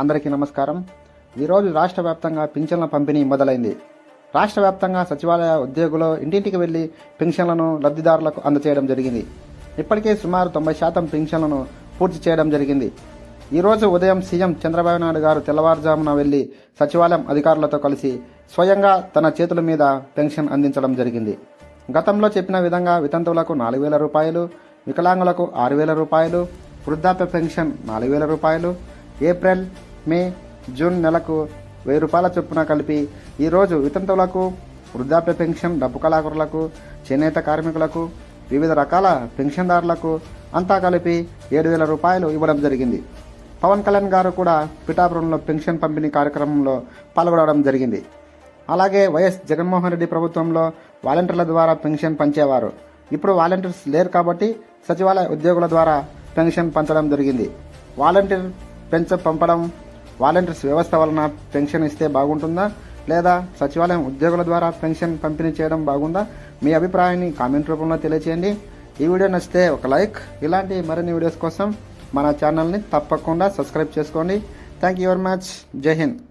అందరికీ నమస్కారం. ఈరోజు రాష్ట్ర వ్యాప్తంగా పింఛన్ల పంపిణీ మొదలైంది. రాష్ట్ర వ్యాప్తంగా సచివాలయ ఉద్యోగులు ఇంటింటికి వెళ్ళి పింఛన్లను లబ్ధిదారులకు అందచేయడం జరిగింది. ఇప్పటికే సుమారు తొంభై శాతం పింఛన్లను పూర్తి చేయడం జరిగింది. ఈరోజు ఉదయం సీఎం చంద్రబాబు నాయుడు గారు తెల్లవారుజామున వెళ్ళి సచివాలయం అధికారులతో కలిసి స్వయంగా తన చేతుల మీద పెన్షన్ అందించడం జరిగింది. గతంలో చెప్పిన విధంగా వితంతువులకు నాలుగు వేల రూపాయలు వికలాంగులకు ఆరు వేల రూపాయలు వృద్ధాప్య పెన్షన్ నాలుగు వేల రూపాయలు ఏప్రిల్ మే జూన్ నెలకు వెయ్యి రూపాయల చొప్పున కలిపి ఈరోజు వితంతువులకు వృద్ధాప్య పెన్షన్ డబ్బు కళాకారులకు చేనేత కార్మికులకు వివిధ రకాల పెన్షన్దారులకు అంతా కలిపి ఏడు వేల రూపాయలు ఇవ్వడం జరిగింది. పవన్ కళ్యాణ్ గారు కూడా పిఠాపురంలో పెన్షన్ పంపిణీ కార్యక్రమంలో పాల్గొనడం జరిగింది. అలాగే వైఎస్ జగన్మోహన్ రెడ్డి ప్రభుత్వంలో వాలంటీర్ల ద్వారా పెన్షన్ పంచేవారు. ఇప్పుడు వాలంటీర్స్ లేరు కాబట్టి సచివాలయ ఉద్యోగుల ద్వారా పెన్షన్ పంచడం జరిగింది. వాలంటీర్ పెంచ పంపడం వాలంటీర్స్ వ్యవస్థ వలన పెన్షన్ ఇస్తే బాగుంటుందా? లేదా సచివాలయం ఉద్యోగుల ద్వారా పెన్షన్ పంపిణీ చేయడం బాగుందా? మీ అభిప్రాయాన్ని కామెంట్ రూపంలో తెలియచేయండి. ఈ వీడియో నచ్చితే ఒక లైక్. ఇలాంటి మరిన్ని వీడియోస్ కోసం మన ఛానల్ని తప్పకుండా సబ్స్క్రైబ్ చేసుకోండి. థ్యాంక్ యూ వెరీ మచ్ జై హింద్